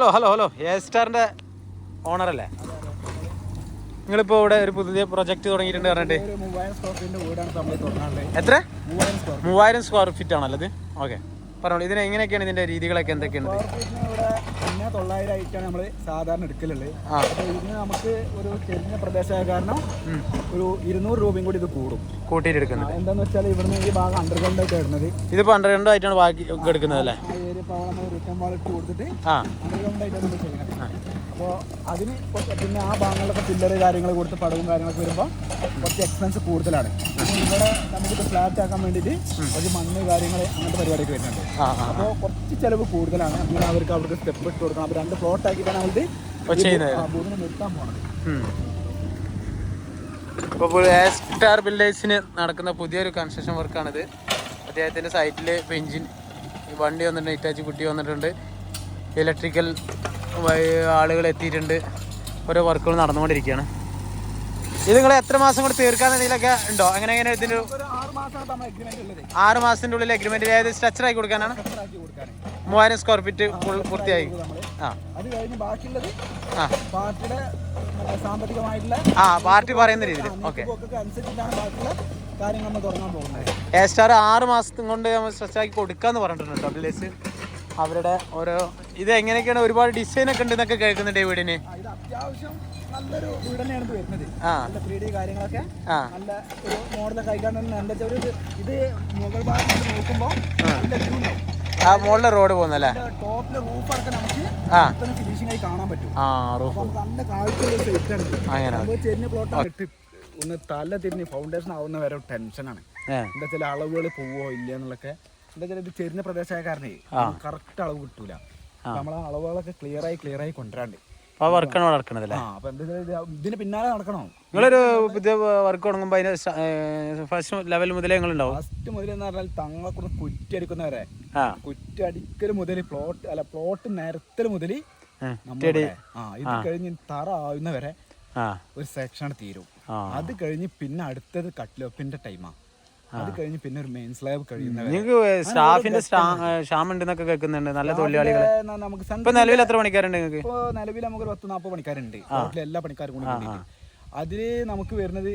Hello hello hello. A സ്റ്റാറിന്റെ owner അല്ലേ? നിങ്ങളിപ്പോ ഇവിടെ ഒരു പുതിയ പ്രൊജക്ട് തുടങ്ങിയിട്ടുണ്ട് പറഞ്ഞിട്ട്. എത്ര? മൂവായിരം സ്ക്വയർ ഫീറ്റ് ആണല്ലോ ഇത്? ഓക്കെ പറഞ്ഞോളൂ ഇതിന് എങ്ങനെയൊക്കെയാണ് ഇതിന്റെ രീതികളൊക്കെ എന്തൊക്കെയാണ് തൊള്ളായിരം ആയിട്ടാണ് നമ്മൾ സാധാരണ എടുക്കലുള്ളത്. ആ. അപ്പോൾ ഇതിന് നമുക്ക് ഒരു ചെറിയ പ്രദേശമായ കാരണം ഒരു ഇരുന്നൂറ് രൂപയും കൂടി ഇത് കൂടും. കൂട്ടിയിട്ട് എടുക്കുന്നത് എന്താന്ന് വെച്ചാൽ ഇവിടുന്ന് ഈ ഭാഗം അണ്ടർഗ്രൗണ്ട് ആയിട്ട് വരുന്നത് ഇതിപ്പോ അണ്ടർഗ്രൗണ്ട് ആയിട്ടാണ് ബാക്കി എടുക്കുന്നത് അല്ലേ ഏരിയ നമ്മൾ റിട്ടേൺ വാൾ ഇട്ട് കൊടുത്തിട്ട് അണ്ടർഗ്രൗണ്ട് ആയിട്ടാണ് നമ്മൾ അപ്പോൾ അതിന് പിന്നെ ആ ഭാഗങ്ങളിലൊക്കെ പില്ലറ് കാര്യങ്ങൾ കൊടുത്ത് പടവും കാര്യങ്ങളൊക്കെ വരുമ്പോൾ കുറച്ച് എക്സ്പെൻസ് കൂടുതലാണ്. ഇവിടെ നമുക്കിത് ഫ്ലാറ്റ് ആക്കാൻ വേണ്ടിയിട്ട് കുറച്ച് മണ്ണ് കാര്യങ്ങൾ അങ്ങനത്തെ പരിപാടിയൊക്കെ വരുന്നുണ്ട്. അപ്പോൾ കുറച്ച് ചിലവ് കൂടുതലാണ്. അങ്ങനെ അവർക്ക് അവർക്ക് സ്റ്റെപ്പ് ഇട്ട് കൊടുക്കണം. അപ്പോൾ രണ്ട് ഫ്ലോട്ട് ആക്കിയിട്ടാണ് അവർക്ക് ഭൂമി നിർത്താൻ പോണത്. ഇപ്പോൾ സ്റ്റാർ ബിൽഡേഴ്സിന് നടക്കുന്ന പുതിയൊരു കൺസ്ട്രക്ഷൻ വർക്കാണിത് അദ്ദേഹത്തിന്റെ സൈറ്റിൽ ഇപ്പോൾ എഞ്ചിൻ വണ്ടി വന്നിട്ടുണ്ട് ഇറ്റാച്ചി കുട്ടി വന്നിട്ടുണ്ട്. ഇലക്ട്രിക്കൽ ആളുകൾ എത്തിയിട്ടുണ്ട്. ഓരോ വർക്കുകൾ നടന്നുകൊണ്ടിരിക്കുകയാണ്. ഇത് നിങ്ങൾ എത്ര മാസം കൊണ്ട് തീർക്കാൻ എന്തെങ്കിലുമൊക്കെ ഉണ്ടോ? അങ്ങനെ എങ്ങനെ ഇതിന്റെ ആറ് മാസത്തിന്റെ ഉള്ളിൽ അഗ്രിമെന്റ് ഏത് സ്ട്രക്ചർ ആക്കി കൊടുക്കാനാണ്? മൂവായിരം സ്ക്വയർ ഫീറ്റ് പൂർത്തിയായി. അത് കഴിഞ്ഞ് ബാക്കിയുള്ളത് പാർട്ടിയുടെ സാമ്പത്തികമായിട്ടുള്ള ആ പാർട്ടി പറയുന്ന രീതിയിൽ. ഓക്കെ. അനുസരിച്ചിട്ടാണ് ബാക്കിയുള്ള കാര്യങ്ങൾ നമ്മൾ തുടങ്ങാൻ പോകുന്നത്. എ സ്റ്റാർ ആറ് മാസത്തും കൊണ്ട് നമ്മൾ സ്ട്രെച്ച് ആക്കി കൊടുക്കാന്ന് പറഞ്ഞിട്ടുണ്ട് ഡബ്ല്യൂസ് അവരുടെ ഓരോ ഇത് എങ്ങനെയൊക്കെയാണ് ഒരുപാട് ഡിസൈൻ ഒക്കെ ഉണ്ട് എന്നൊക്കെ കേൾക്കുന്നുണ്ട് ഈ വീടിന്. ഇത് അത്യാവശ്യം നല്ലൊരു വീട് തന്നെയാണ് വരുന്നത്. ആ. നല്ല ത്രീ ഡി കാര്യങ്ങളൊക്കെ ആ. നല്ല ഒരു മോഡലൊക്കെ ആയിക്കാണ്ട് എന്താ വെച്ചാൽ ഇത് ഇത് മുകൾ ഭാഗത്ത് നോക്കുമ്പോൾ നല്ല വ്യൂ ഉണ്ടാവും. ആ മുകളിലെ റോഡ് പോകുന്നല്ലേ? ആ. ആ റൂഫ്. അങ്ങനെ. ഒന്ന് തല തിരിഞ്ഞ് ഫൗണ്ടേഷൻ ആവുന്ന വരെ ടെൻഷനാണ് എന്താ വെച്ചാൽ അളവുകൾ പോവോ ഇല്ല എന്നുള്ളൊക്കെ എന്താ വെച്ചാൽ ഇത് ചെരിഞ്ഞ പ്രദേശമായ കാരണേ കറക്റ്റ് അളവ് കിട്ടൂല. നമ്മൾ ആ അളവുകളൊക്കെ ക്ലിയർ ആയി ക്ലിയർ ആയി കൊണ്ടുവരാണ്ട്. ആ വർക്കാണ് നടക്കണതല്ലേ? ആ അപ്പൊ എന്താ വെച്ചാൽ ഇത് ഇതിന് പിന്നാലെ നടക്കണോ? നിങ്ങളൊരു പുതിയ വർക്ക് തുടങ്ങുമ്പോൾ അതിന് ഫസ്റ്റ് ലെവൽ മുതലേ നിങ്ങളുണ്ടാവും. ഫസ്റ്റ് മുതൽ എന്ന് പറഞ്ഞാൽ തങ്ങളെ കൂടെ കുറ്റടിക്കുന്നവരെ ആ. കുറ്റടിക്കൽ മുതൽ പ്ലോട്ട് അല്ല പ്ലോട്ട് നിരത്തൽ മുതൽ ആ ഇത് കഴിഞ്ഞ് തറ ആവുന്നവരെ ഒരു സെക്ഷൻ തീരും. അത് കഴിഞ്ഞ് പിന്നെ അടുത്തത് കട്ട്ലോപ്പിന്റെ ടൈമാ അത് കഴിഞ്ഞ് പിന്നെ ഒരു മെയിൻ സ്ലാബ് കഴിയുന്നവരെ നിങ്ങൾക്ക് സ്റ്റാഫിന്റെ ക്ഷാമം ഉണ്ടെന്നൊക്കെ കേൾക്കുന്നുണ്ട്. നല്ല തൊഴിലാളികൾ നമുക്ക് ഇപ്പൊ നിലവിൽ എത്ര പണിക്കാരുണ്ട് നിങ്ങൾക്ക്? ഇപ്പോ നിലവിൽ നമുക്ക് ഒരു പത്ത് നാൽപ്പത് പണിക്കാരുണ്ട്. ടോട്ടൽ എല്ലാ പണിക്കാരും കൂടി കൂടിയിട്ട്. അതിൽ നമുക്ക് വരുന്നത്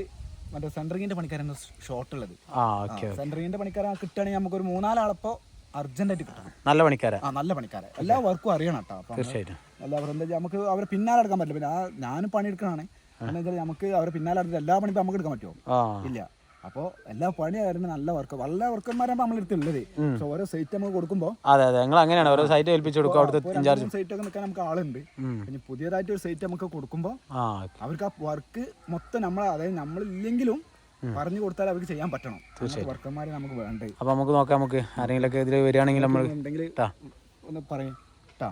മറ്റേ സെൻട്രിങ്ങിന്റെ പണിക്കാരാണ് ഷോർട്ട് ഉള്ളത്. ആ ഓക്കെ സെൻട്രിങ്ങിന്റെ പണിക്കാരെ കിട്ടുകയാണെങ്കിൽ നമുക്ക് ഒരു മൂന്നാലാളപ്പോ അർജന്റ് ആയിട്ട് കിട്ടണം. നല്ല പണിക്കാരാ. ആ നല്ല പണിക്കാരെ. എല്ലാ വർക്കും അറിയണം കേട്ടോ. അപ്പൊ തീർച്ചയായിട്ടും. എന്താ വെച്ചാൽ നമുക്ക് അവരെ പിന്നാലെ എടുക്കാൻ പറ്റില്ല. പിന്നെ ആ ഞാനും പണിയെടുക്കണാണ് എന്താ വെച്ചാൽ നമുക്ക് അവരെ പിന്നാലെ എടുത്ത് എല്ലാ പണിയും നമുക്ക് എടുക്കാൻ പറ്റുമോ? ആ. ഇല്ല. അപ്പോൾ എല്ലാ പണിയായിരുന്നു നല്ല വർക്ക് നല്ല വർക്കർമാരാണ് നമ്മൾ എടുത്തുള്ളത് പക്ഷെ ഓരോ സൈറ്റ് നമുക്ക് കൊടുക്കുമ്പോൾ അതെ അതെ. നിങ്ങൾ അങ്ങനെയാണ്. ഓരോ സൈറ്റ് ഏൽപ്പിച്ചു കൊടുക്കും. അവിടുത്തെ ഇൻചാർജ് സൈറ്റ് ഒക്കെ നിൽക്കാൻ നമുക്ക് ആളുണ്ട്. പിന്നെ പുതിയതായിട്ട് ഒരു സൈറ്റ് നമുക്ക് കൊടുക്കുമ്പോൾ അവർക്ക് ആ വർക്ക് മൊത്തം നമ്മൾ അതായത് നമ്മളില്ലെങ്കിലും പറഞ്ഞു കൊടുത്താൽ അവർക്ക് ചെയ്യാൻ പറ്റണം. വർക്കന്മാരെ നമുക്ക് വേണ്ടത് അപ്പൊ നമുക്ക് നോക്കാം. നമുക്ക് ആരെങ്കിലും ഒക്കെ ഇതിൽ വരികയാണെങ്കിൽ നമ്മൾ ഉണ്ടെങ്കിൽ. ഒന്ന് പറയും. കേട്ടോ